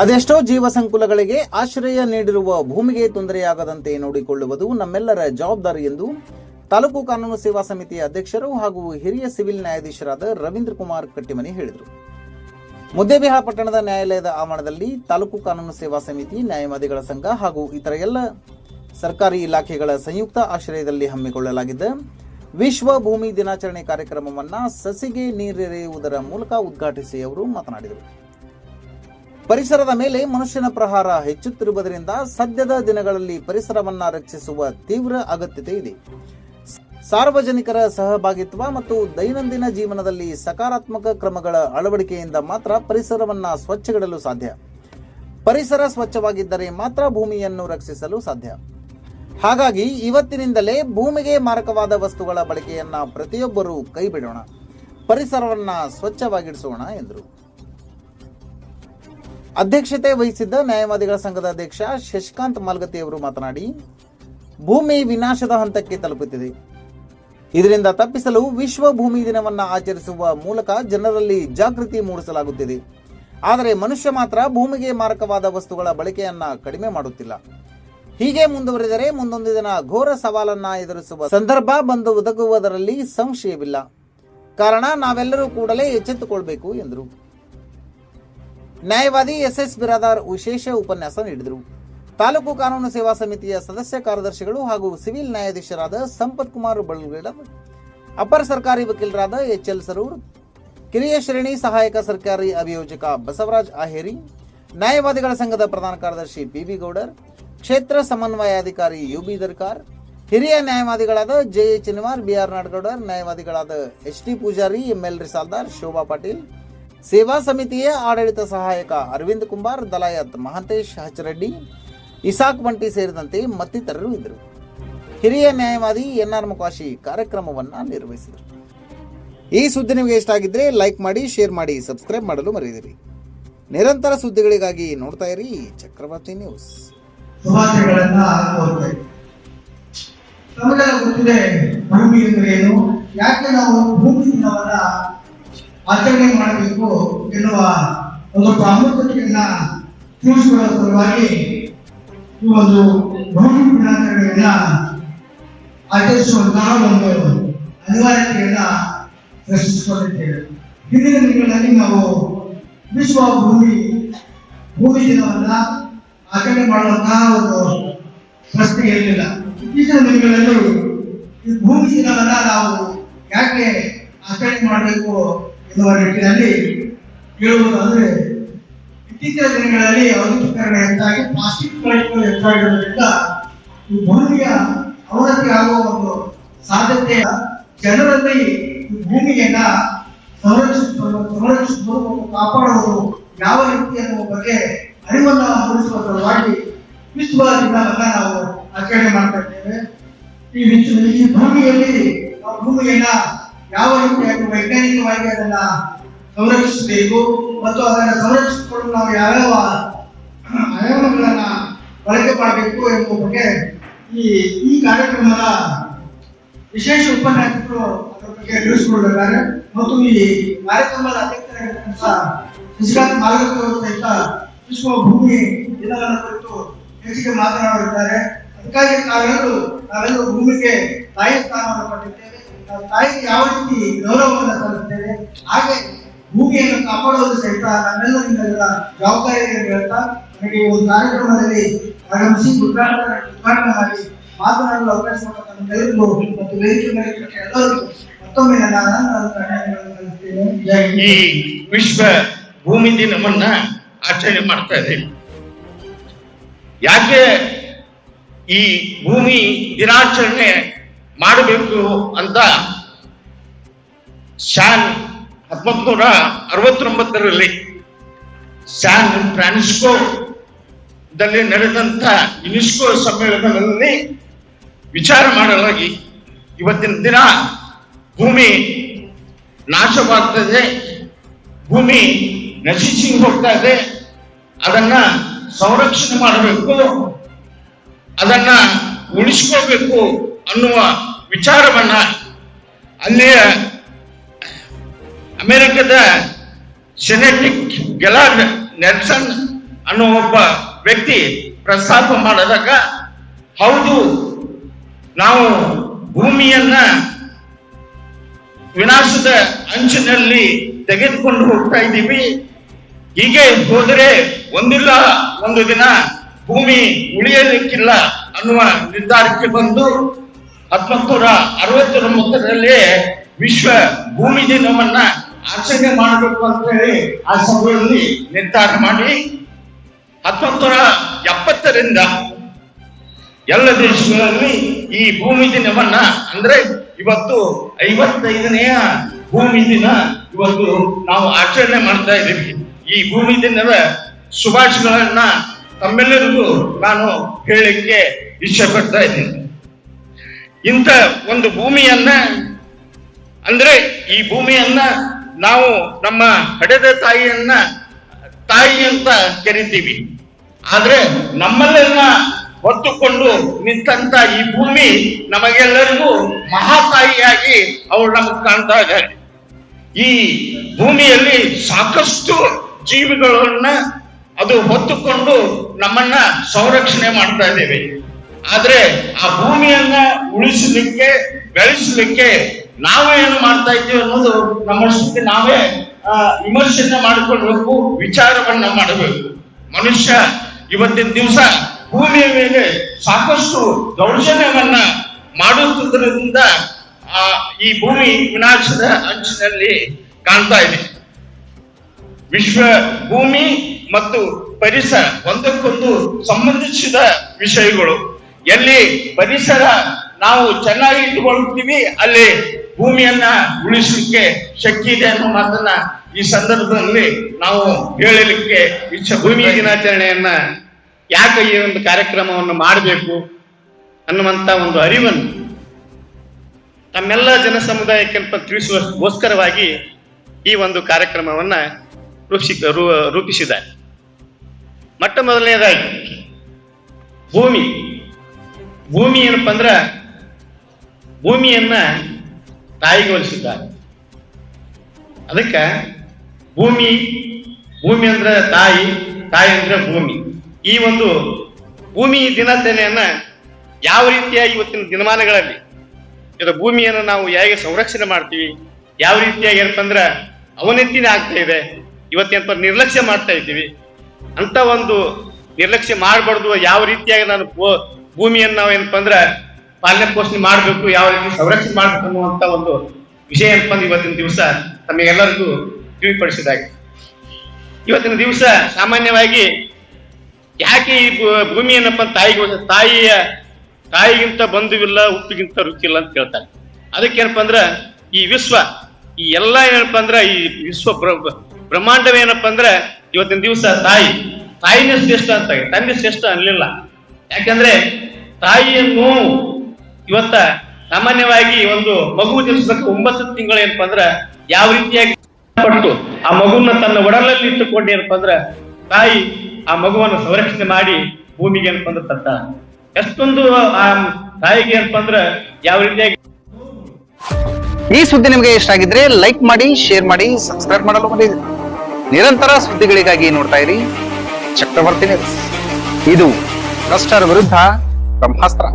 ಅದೆಷ್ಟೋ ಜೀವ ಸಂಕುಲಗಳಿಗೆ ಆಶ್ರಯ ನೀಡಿರುವ ಭೂಮಿಗೆ ತೊಂದರೆಯಾಗದಂತೆ ನೋಡಿಕೊಳ್ಳುವುದು ನಮ್ಮೆಲ್ಲರ ಜವಾಬ್ದಾರಿ ಎಂದು ತಾಲೂಕು ಕಾನೂನು ಸೇವಾ ಸಮಿತಿಯ ಅಧ್ಯಕ್ಷರು ಹಾಗೂ ಹಿರಿಯ ಸಿವಿಲ್ ನ್ಯಾಯಾಧೀಶರಾದ ರವೀಂದ್ರ ಕುಮಾರ್ ಕಟ್ಟಿಮನಿ ಹೇಳಿದರು. ಮುದ್ದೇಬಿಹಾಳ ಪಟ್ಟಣದ ನ್ಯಾಯಾಲಯದ ಆವರಣದಲ್ಲಿ ತಾಲೂಕು ಕಾನೂನು ಸೇವಾ ಸಮಿತಿ, ನ್ಯಾಯವಾದಿಗಳ ಸಂಘ ಹಾಗೂ ಇತರ ಎಲ್ಲ ಸರ್ಕಾರಿ ಇಲಾಖೆಗಳ ಸಂಯುಕ್ತ ಆಶ್ರಯದಲ್ಲಿ ಹಮ್ಮಿಕೊಳ್ಳಲಾಗಿದ್ದ ವಿಶ್ವ ಭೂಮಿ ದಿನಾಚರಣೆ ಕಾರ್ಯಕ್ರಮವನ್ನ ಸಸಿಗೆ ನೀರೆರೆಯುವುದರ ಮೂಲಕ ಉದ್ಘಾಟಿಸಿ ಅವರು ಮಾತನಾಡಿದರು. ಪರಿಸರದ ಮೇಲೆ ಮನುಷ್ಯನ ಪ್ರಹಾರ ಹೆಚ್ಚುತ್ತಿರುವುದರಿಂದ ಸದ್ಯದ ದಿನಗಳಲ್ಲಿ ಪರಿಸರವನ್ನ ರಕ್ಷಿಸುವ ತೀವ್ರ ಅಗತ್ಯತೆ ಇದೆ. ಸಾರ್ವಜನಿಕರ ಸಹಭಾಗಿತ್ವ ಮತ್ತು ದೈನಂದಿನ ಜೀವನದಲ್ಲಿ ಸಕಾರಾತ್ಮಕ ಕ್ರಮಗಳ ಅಳವಡಿಕೆಯಿಂದ ಮಾತ್ರ ಪರಿಸರವನ್ನ ಸ್ವಚ್ಛಗಿಡಲು ಸಾಧ್ಯ. ಪರಿಸರ ಸ್ವಚ್ಛವಾಗಿದ್ದರೆ ಮಾತ್ರ ಭೂಮಿಯನ್ನು ರಕ್ಷಿಸಲು ಸಾಧ್ಯ. ಹಾಗಾಗಿ ಇವತ್ತಿನಿಂದಲೇ ಭೂಮಿಗೆ ಮಾರಕವಾದ ವಸ್ತುಗಳ ಬಳಕೆಯನ್ನ ಪ್ರತಿಯೊಬ್ಬರೂ ಕೈಬಿಡೋಣ. ಪರಿಸರವನ್ನ ಸ್ವಚ್ಛವಾಗಿಡಿಸೋಣ ಎಂದರು. ಅಧ್ಯಕ್ಷತೆ ವಹಿಸಿದ್ದ ನ್ಯಾಯವಾದಿಗಳ ಸಂಘದ ಅಧ್ಯಕ್ಷ ಶಶಿಕಾಂತ್ ಮಾಲ್ಗತಿ ಅವರು ಮಾತನಾಡಿ, ಭೂಮಿ ವಿನಾಶದ ಹಂತಕ್ಕೆ ತಲುಪುತ್ತಿದೆ. ಇದರಿಂದ ತಪ್ಪಿಸಲು ವಿಶ್ವ ಭೂಮಿ ದಿನವನ್ನು ಆಚರಿಸುವ ಮೂಲಕ ಜನರಲ್ಲಿ ಜಾಗೃತಿ ಮೂಡಿಸಲಾಗುತ್ತಿದೆ. ಆದರೆ ಮನುಷ್ಯ ಮಾತ್ರ ಭೂಮಿಗೆ ಮಾರಕವಾದ ವಸ್ತುಗಳ ಬಳಕೆಯನ್ನ ಕಡಿಮೆ ಮಾಡುತ್ತಿಲ್ಲ. ಹೀಗೆ ಮುಂದುವರೆದರೆ ಮುಂದೊಂದು ದಿನ ಘೋರ ಸವಾಲನ್ನ ಎದುರಿಸುವ ಸಂದರ್ಭ ಬಂದು ಒದಗುವುದರಲ್ಲಿ ಸಂಶಯವಿಲ್ಲ. ಕಾರಣ ನಾವೆಲ್ಲರೂ ಕೂಡಲೇ ಎಚ್ಚೆತ್ತುಕೊಳ್ಬೇಕು ಎಂದರು. ನ್ಯಾಯವಾದಿ ಎಸ್ ಎಸ್ ಬಿರಾದಾರ್ ವಿಶೇಷ ಉಪನ್ಯಾಸ ನೀಡಿದರು. ತಾಲೂಕು ಕಾನೂನು ಸೇವಾ ಸಮಿತಿಯ ಸದಸ್ಯ ಕಾರ್ಯದರ್ಶಿಗಳು ಹಾಗೂ ಸಿವಿಲ್ ನ್ಯಾಯಾಧೀಶರಾದ ಸಂಪತ್ ಕುಮಾರ್ ಬಳ್ಗಡ ಅಪರ ಸರ್ಕಾರಿ ವಕೀಲರಾದ ಎಚ್ ಎಲ್ ಸರೂರ್, ಕಿರಿಯ ಶ್ರೇಣಿ ಸಹಾಯಕ ಸರ್ಕಾರಿ ಅಭಿಯೋಜಕ ಬಸವರಾಜ್ ಆಹೇರಿ, ನ್ಯಾಯವಾದಿಗಳ ಸಂಘದ ಪ್ರಧಾನ ಕಾರ್ಯದರ್ಶಿ ಪಿಬಿ ಗೌಡರ್, ಕ್ಷೇತ್ರ ಸಮನ್ವಯಾಧಿಕಾರಿ ಯುಬಿ ದರ್ಕಾರ್, ಹಿರಿಯ ನ್ಯಾಯವಾದಿಗಳಾದ J H B R Nadagoudar, ನ್ಯಾಯವಾದಿಗಳಾದ H D Pujari ML Risaldar, Shobha Patil ಸೇವಾ ಸಮಿತಿಯ ಆಡಳಿತ ಸಹಾಯಕ ಅರವಿಂದ್ ಕುಮಾರ್ ದಲಾಯತ್ ಮಹಾಂತೇಶ್ ಹಚ್ಚರೆಡ್ಡಿ ಇಸಾಕ್ ಬಂಟಿ ಸೇರಿದಂತೆ ಮತ್ತಿತರರು ಇದ್ದರು. ಹಿರಿಯ ನ್ಯಾಯವಾದಿ ಎನ್ಆರ್ ಮುಕಾಶಿ ಕಾರ್ಯಕ್ರಮವನ್ನು ನಿರ್ವಹಿಸಿದರು. ಈ ಸುದ್ದಿ ನಿಮಗೆ ಇಷ್ಟ ಆಗಿದ್ರೆ ಲೈಕ್ ಮಾಡಿ, ಶೇರ್ ಮಾಡಿ, ಸಬ್ಸ್ಕ್ರೈಬ್ ಮಾಡಲು ಮರೆಯದಿರಿ. ನಿರಂತರ ಸುದ್ದಿಗಳಿಗಾಗಿ ನೋಡ್ತಾ ಇರಿ ಚಕ್ರವರ್ತಿ ನ್ಯೂಸ್. ನಮಗೆಲ್ಲ ಗೊತ್ತಿದೆ ಭೂಮಿ ಅಂದ್ರೆ ಏನು? ಯಾಕೆ ನಾವು ಭೂಮಿ ಆಚರಣೆ ಮಾಡಬೇಕು ಎನ್ನುವ ಒಂದು ಪ್ರಾಮುಖ್ಯತೆಯನ್ನ ತಿಳಿಸಿಕೊಳ್ಳುವ ಸಲುವಾಗಿ ಈ ಒಂದು ಭೂಮಿ ದಿನಾಚರಣೆಯನ್ನ ಆಚರಿಸುವಂತಹ ಒಂದು ಅನಿವಾರ್ಯತೆಯನ್ನ ರಚಿಸಿಕೊಂಡಿದ್ದೇವೆ. ಹಿಂದಿನ ದಿನಗಳಲ್ಲಿ ನಾವು ವಿಶ್ವ ಭೂಮಿ ಭೂಮಿ ದಿನವನ್ನ ಆಚರಣೆ ಮಾಡುವಂತಹ ಒಂದು ಪ್ರಶ್ನೆ ಇರಲಿಲ್ಲ. ಇತ್ತೀಚಿನ ದಿನಗಳಲ್ಲಿ ಭೂಮಿ ದಿನವನ್ನ ನಾವು ಯಾಕೆ ಆಚರಣೆ ಮಾಡಬೇಕು ಎನ್ನುವ ನಿಟ್ಟಿನಲ್ಲಿ ಕೇಳುವುದಾದ್ರೆ ಇತ್ತೀಚಿನ ದಿನಗಳಲ್ಲಿ ಔದ್ಯೋಗೀಕರಣ ಹೆಚ್ಚಾಗಿ ಪ್ಲಾಸ್ಟಿಕ್ ಬಳಕೆ ಹೆಚ್ಚಾಗಿರುವುದರಿಂದ ಈ ಭೂಮಿಯ ಅವನತಿ ಆಗುವ ಒಂದು ಸಾಧ್ಯತೆ ಜನರಲ್ಲಿ ಭೂಮಿಯನ್ನ ಸಂರಕ್ಷಿಸುವುದು ಮತ್ತು ಕಾಪಾಡುವುದು ಯಾವ ರೀತಿ ಅನ್ನುವ ಬಗ್ಗೆ ಅರಿವನ್ನ ಮೂಡಿಸುವ ಸಲುವಾಗಿ ವಿಶ್ವ ದಿನವನ್ನ ನಾವು ಆಚರಣೆ ಮಾಡ್ತಾ ಇದ್ದೇವೆ. ಈ ಭೂಮಿಯಲ್ಲಿ ಭೂಮಿಯನ್ನ ಯಾವ ರೀತಿಯಾಗಿ ವೈಜ್ಞಾನಿಕವಾಗಿ ಅದನ್ನ ಸಂರಕ್ಷಿಸಬೇಕು ಮತ್ತು ಅದನ್ನು ಸಂರಕ್ಷಿಸಿಕೊಂಡು ನಾವು ಯಾವ್ಯಾವ ಆಯಾಮಗಳನ್ನ ಬಳಕೆ ಮಾಡಬೇಕು ಎಂಬ ಬಗ್ಗೆ ಈ ಈ ಕಾರ್ಯಕ್ರಮದ ವಿಶೇಷ ಉಪನ್ಯಾಸಕರು ಅದರ ಬಗ್ಗೆ ತಿಳಿಸಿಕೊಂಡಿದ್ದಾರೆ ಮತ್ತು ಈ ಕಾರ್ಯಕ್ರಮದ ಅಧ್ಯಕ್ಷರಾಗಿರ್ತಕ್ಕಂಥ ಶಶಿಕಾಂತ್ ಮಾಲಗತ್ತಿ ಅವರು ಸಹಿತ ವಿಶ್ವ ಭೂಮಿ ದಿನಗಳ ಕುರಿತು ಹೆಚ್ಚಿಗೆ ಮಾತನಾಡುತ್ತಾರೆ ಅದಕ್ಕಾಗಿ ನಾವೆಲ್ಲರೂ ನಾವೆಲ್ಲರೂ ಭೂಮಿಗೆ ತಾಯಿ ಸ್ಥಾನವನ್ನು ಪಟ್ಟಿದ್ದೇವೆ ನಾವು ತಾಯಿಗೆ ಯಾವ ರೀತಿ ಗೌರವವನ್ನು ಸಲ್ಲಿಸ್ತೇವೆ ಹಾಗೆ ಭೂಮಿಯನ್ನು ಕಾಪಾಡುವುದು ಸಹಿತ ನಮ್ಮೆಲ್ಲರಿಂದ ಜವಾಬ್ದಾರಿಯನ್ನು ಹೇಳ್ತಾ ನನಗೆ ಒಂದು ಕಾರ್ಯಕ್ರಮದಲ್ಲಿ ಆಗಮಿಸಿ ಉದ್ಘಾಟನೆ ಉದ್ಘಾಟನೆ ಮಾಡಿ ಮಾತನಾಡಲು ಅವಕಾಶ ಕೊಟ್ಟ ನಮ್ಮೆಲ್ಲರಿಗೂ ಮತ್ತು ವೇದಿಕೆ ಮೇಲೆ ಎಲ್ಲರಿಗೂ ಮತ್ತೊಮ್ಮೆ ನನ್ನ ಆನಂದ ಈ ವಿಶ್ವ ಭೂಮಿ ದಿನವನ್ನ ಆಚರಣೆ ಮಾಡ್ತಾ ಇದೆ ಯಾಕೆ ಈ ಭೂಮಿ ದಿನಾಚರಣೆ ಮಾಡಬೇಕು ಅಂತ ಶಾನ್ ಹತ್ತೊಂಬತ್ತು ನೂರ ಅರವತ್ತೊಂಬತ್ತರಲ್ಲಿ ಶಾನ್ ಫ್ರಾನ್ಸ್ಕೋ ದಲ್ಲಿ ನಡೆದಂತ ಯುನೆಸ್ಕೋ ಸಮ್ಮೇಳನದಲ್ಲಿ ವಿಚಾರ ಮಾಡಲಾಗಿ ಇವತ್ತಿನ ದಿನ ಭೂಮಿ ನಾಶವಾಗ್ತದೆ, ಭೂಮಿ ನಶಿಸಿ ಹೋಗ್ತಾ ಇದೆ ಅದನ್ನ ಸಂರಕ್ಷಣೆ ಮಾಡಬೇಕು, ಅದನ್ನ ಉಳಿಸ್ಕೋಬೇಕು ಅನ್ನುವ ವಿಚಾರವನ್ನ ಅಲ್ಲಿಯ ಅಮೆರಿಕದ ಸೆನೆಟಿಕ್ ಗೆಲಾರ್ಡ್ ನೆಲ್ಸನ್ ಅನ್ನೋ ಒಬ್ಬ ವ್ಯಕ್ತಿ ಪ್ರಸ್ತಾಪ ಮಾಡಿದಾಗ, ಹೌದು, ನಾವು ಭೂಮಿಯನ್ನ ವಿನಾಶದ ಅಂಚಿನಲ್ಲಿ ತೆಗೆದುಕೊಂಡು ಹೋಗ್ತಾ ಇದ್ದೀವಿ. ಹೀಗೆ ಹೋದರೆ ಒಂದಿಲ್ಲ, ಒಂದು ದಿನ ಭೂಮಿ ಉಳಿಯಲಿಕ್ಕಿಲ್ಲ ಅನ್ನುವ ನಿರ್ಧಾರಕ್ಕೆ ಬಂದು ಹತ್ತೊಂಬತ್ತು ನೂರ ಅರವತ್ತೊಂಬತ್ತರಲ್ಲಿ ವಿಶ್ವ ಭೂಮಿ ದಿನವನ್ನ ಆಚರಣೆ ಮಾಡಬೇಕು ಅಂತ ಹೇಳಿ ಆ ಸಭೆಯಲ್ಲಿ ನಿರ್ಧಾರ ಮಾಡಿ ಹತ್ತೊಂಬತ್ತು ಎಪ್ಪತ್ತರಿಂದ ಎಲ್ಲ ದೇಶಗಳಲ್ಲಿ ಈ ಭೂಮಿ ದಿನವನ್ನ ಅಂದ್ರೆ ಇವತ್ತು ಐವತ್ತೈದನೆಯ ಭೂಮಿ ದಿನ ಇವತ್ತು ನಾವು ಆಚರಣೆ ಮಾಡ್ತಾ ಇದ್ದೀವಿ. ಈ ಭೂಮಿ ದಿನದ ಶುಭಾಶಯಗಳನ್ನ ತಮ್ಮೆಲ್ಲರಿಗೂ ನಾನು ಹೇಳಲಿಕ್ಕೆ ಇಷ್ಟಪಡ್ತಾ ಇದ್ದೀನಿ. ಇಂಥ ಒಂದು ಭೂಮಿಯನ್ನ, ಅಂದ್ರೆ ಈ ಭೂಮಿಯನ್ನ ನಾವು ನಮ್ಮ ಹಡೆದ ತಾಯಿಯನ್ನ, ತಾಯಿ ಅಂತ ಕರಿತೀವಿ. ಆದ್ರೆ ನಮ್ಮಲ್ಲೆಲ್ಲ ಹೊತ್ತುಕೊಂಡು ನಿಂತಂತ ಈ ಭೂಮಿ ನಮಗೆಲ್ಲರಿಗೂ ಮಹಾತಾಯಿಯಾಗಿ ಅವಳು ನಮಗೆ ಕಾಣ್ತಾ ಇದ್ದಾರೆ. ಈ ಭೂಮಿಯಲ್ಲಿ ಸಾಕಷ್ಟು ಜೀವಿಗಳನ್ನ ಅದು ಹೊತ್ತುಕೊಂಡು ನಮ್ಮನ್ನ ಸಂರಕ್ಷಣೆ ಮಾಡ್ತಾ ಇದ್ದೇವೆ. ಆದ್ರೆ ಆ ಭೂಮಿಯನ್ನ ಉಳಿಸಲಿಕ್ಕೆ ಬೆಳೆಸಲಿಕ್ಕೆ ನಾವೇ ಏನು ಮಾಡ್ತಾ ಇದ್ದೀವಿ ಅನ್ನೋದು ನಮ್ಮಷ್ಟಕ್ಕೆ ನಾವೇ ಆ, ವಿಮರ್ಶನೆ ಮಾಡಿಕೊಳ್ಬೇಕು ವಿಚಾರವನ್ನ ಮಾಡಬೇಕು. ಮನುಷ್ಯ ಇವತ್ತಿನ ದಿವಸ ಭೂಮಿಯ ಮೇಲೆ ಸಾಕಷ್ಟು ದೌರ್ಜನ್ಯವನ್ನ ಮಾಡುತ್ತಿದ್ದರಿಂದ ಆ ಈ ಭೂಮಿ ವಿನಾಶದ ಅಂಚಿನಲ್ಲಿ ಕಾಣ್ತಾ ಇದೆ. ವಿಶ್ವ ಭೂಮಿ ಮತ್ತು ಪರಿಸರ ಒಂದಕ್ಕೊಂದು ಸಂಬಂಧಿಸಿದ ವಿಷಯಗಳು. ಎಲ್ಲಿ ಪರಿಸರ ನಾವು ಚೆನ್ನಾಗಿ ಇಟ್ಟುಕೊಳ್ಳುತ್ತೀವಿ ಅಲ್ಲಿ ಭೂಮಿಯನ್ನ ಉಳಿಸಲಿಕ್ಕೆ ಶಕ್ತಿ ಇದೆ ಅನ್ನೋ ಮಾತನ್ನ ಈ ಸಂದರ್ಭದಲ್ಲಿ ನಾವು ಹೇಳಲಿಕ್ಕೆ ಇಚ್ಛೆ ಭೂಮಿ ದಿನಾಚರಣೆಯನ್ನ ಯಾಕೆ ಈ ಒಂದು ಕಾರ್ಯಕ್ರಮವನ್ನು ಮಾಡಬೇಕು ಅನ್ನುವಂತ ಒಂದು ಅರಿವನ್ನು ತಮ್ಮೆಲ್ಲ ಜನ ಸಮುದಾಯಕ್ಕೆ ಅಂತ ತಿಳಿಸುವಗೋಸ್ಕರವಾಗಿ ಈ ಒಂದು ಕಾರ್ಯಕ್ರಮವನ್ನ ರೂಪಿಸಿ ರೂಪಿಸಿದ್ದಾರೆ. ಮೊಟ್ಟ ಮೊದಲನೇದಾಗಿ ಭೂಮಿ ಭೂಮಿ ಏನಪ್ಪ ಅಂದ್ರ ಭೂಮಿಯನ್ನ ತಾಯಿಗೆ ಹೋಲಿಸಿದ್ದಾರೆ ಅದಕ್ಕೆ ಭೂಮಿ ಭೂಮಿ ಅಂದ್ರೆ ತಾಯಿ ತಾಯಿ ಅಂದ್ರೆ ಭೂಮಿ. ಈ ಒಂದು ಭೂಮಿ ದಿನಾಚರಣೆಯನ್ನ ಯಾವ ರೀತಿಯಾಗಿ ಇವತ್ತಿನ ದಿನಮಾನಗಳಲ್ಲಿ ಇದರ ಭೂಮಿಯನ್ನು ನಾವು ಹೇಗೆ ಸಂರಕ್ಷಣೆ ಮಾಡ್ತೀವಿ, ಯಾವ ರೀತಿಯಾಗಿ ಏನಪ್ಪ ಅಂದ್ರ ಅವನತಿನೇ ಆಗ್ತಾ ಇದೆ ಇವತ್ತೇನಪ್ಪ ನಿರ್ಲಕ್ಷ್ಯ ಮಾಡ್ತಾ ಇದ್ದೀವಿ, ಅಂತ ಒಂದು ನಿರ್ಲಕ್ಷ್ಯ ಮಾಡಬಾರ್ದು ಯಾವ ರೀತಿಯಾಗಿ ನಾನು ಭೂಮಿಯನ್ನು ನಾವು ಏನಪ್ಪ ಅಂದ್ರ ಪಾಲನೆ ಪೋಷಣೆ ಮಾಡಬೇಕು, ಯಾವ ರೀತಿ ಸಂರಕ್ಷಣೆ ಮಾಡಬೇಕು ಅನ್ನುವಂತ ಒಂದು ವಿಷಯ ಏನಪ್ಪ ಇವತ್ತಿನ ದಿವಸ ತಮಗೆಲ್ಲರಿಗೂ ತಿಳಿಪಡಿಸಿದಾಗ. ಇವತ್ತಿನ ದಿವಸ ಸಾಮಾನ್ಯವಾಗಿ ಯಾಕೆ ಈ ಭೂಮಿ ಏನಪ್ಪ ತಾಯಿಗೆ ತಾಯಿಯ, ತಾಯಿಗಿಂತ ಬಂಧುವಿಲ್ಲ ಉಪ್ಪಿಗಿಂತ ರುಚಿಲ್ಲ ಅಂತ ಕೇಳ್ತಾರೆ. ಅದಕ್ಕೇನಪ್ಪ ಅಂದ್ರ ಈ ವಿಶ್ವ, ಈ ಎಲ್ಲ ಏನಪ್ಪ ಅಂದ್ರ ಈ ವಿಶ್ವ ಬ್ರ- ಬ್ರಹ್ಮಾಂಡವೇನಪ್ಪ ಅಂದ್ರೆ ಇವತ್ತಿನ ದಿವಸ ತಾಯಿ, ತಾಯಿನೇ ಶ್ರೇಷ್ಠ ಅಂತ ತಂದೆ ಶ್ರೇಷ್ಠ ಅನ್ಲಿಲ್ಲ ಯಾಕಂದ್ರೆ ತಾಯಿಯನ್ನು ಇವತ್ತ ಸಾಮಾನ್ಯವಾಗಿ ಒಂದು ಮಗು ಜನಿಸಬೇಕು ಒಂಬತ್ತು ತಿಂಗಳು ಏನಪ್ಪಾ ಅಂದ್ರ ಯಾವ ರೀತಿಯಾಗಿ ಪಟ್ಟು ಆ ಮಗುವನ್ನ ತನ್ನ ಒಡಲಲ್ಲಿ ಇಟ್ಟುಕೊಂಡು ಏನಪ್ಪ ಅಂದ್ರ ತಾಯಿ ಆ ಮಗುವನ್ನು ಸಂರಕ್ಷಣೆ ಮಾಡಿ ಭೂಮಿಗೆ ಏನಪ್ಪ ಅಂದ್ರೆ ತತ್ತ ಎಷ್ಟೊಂದು ಆ ತಾಯಿಗೆ ಏನಪ್ಪ ಅಂದ್ರ ಯಾವ ರೀತಿಯಾಗಿ ಈ ಸುದ್ದಿ ನಿಮಗೆ ಇಷ್ಟ ಆಗಿದ್ರೆ ಲೈಕ್ ಮಾಡಿ, ಶೇರ್ ಮಾಡಿ, ಸಬ್ಸ್ಕ್ರೈಬ್ ಮಾಡಲು ಮರೆಯದಿರಿ ನಿರಂತರ ಸುದ್ದಿಗಳಿಗಾಗಿ ನೋಡ್ತಾ ಇರಿ. ಚಕ್ರವರ್ತಿ ಇದು ಭ್ರಷ್ಟರ ವಿರುದ್ಧ ಬ್ರಹ್ಮಾಸ್ತ್ರ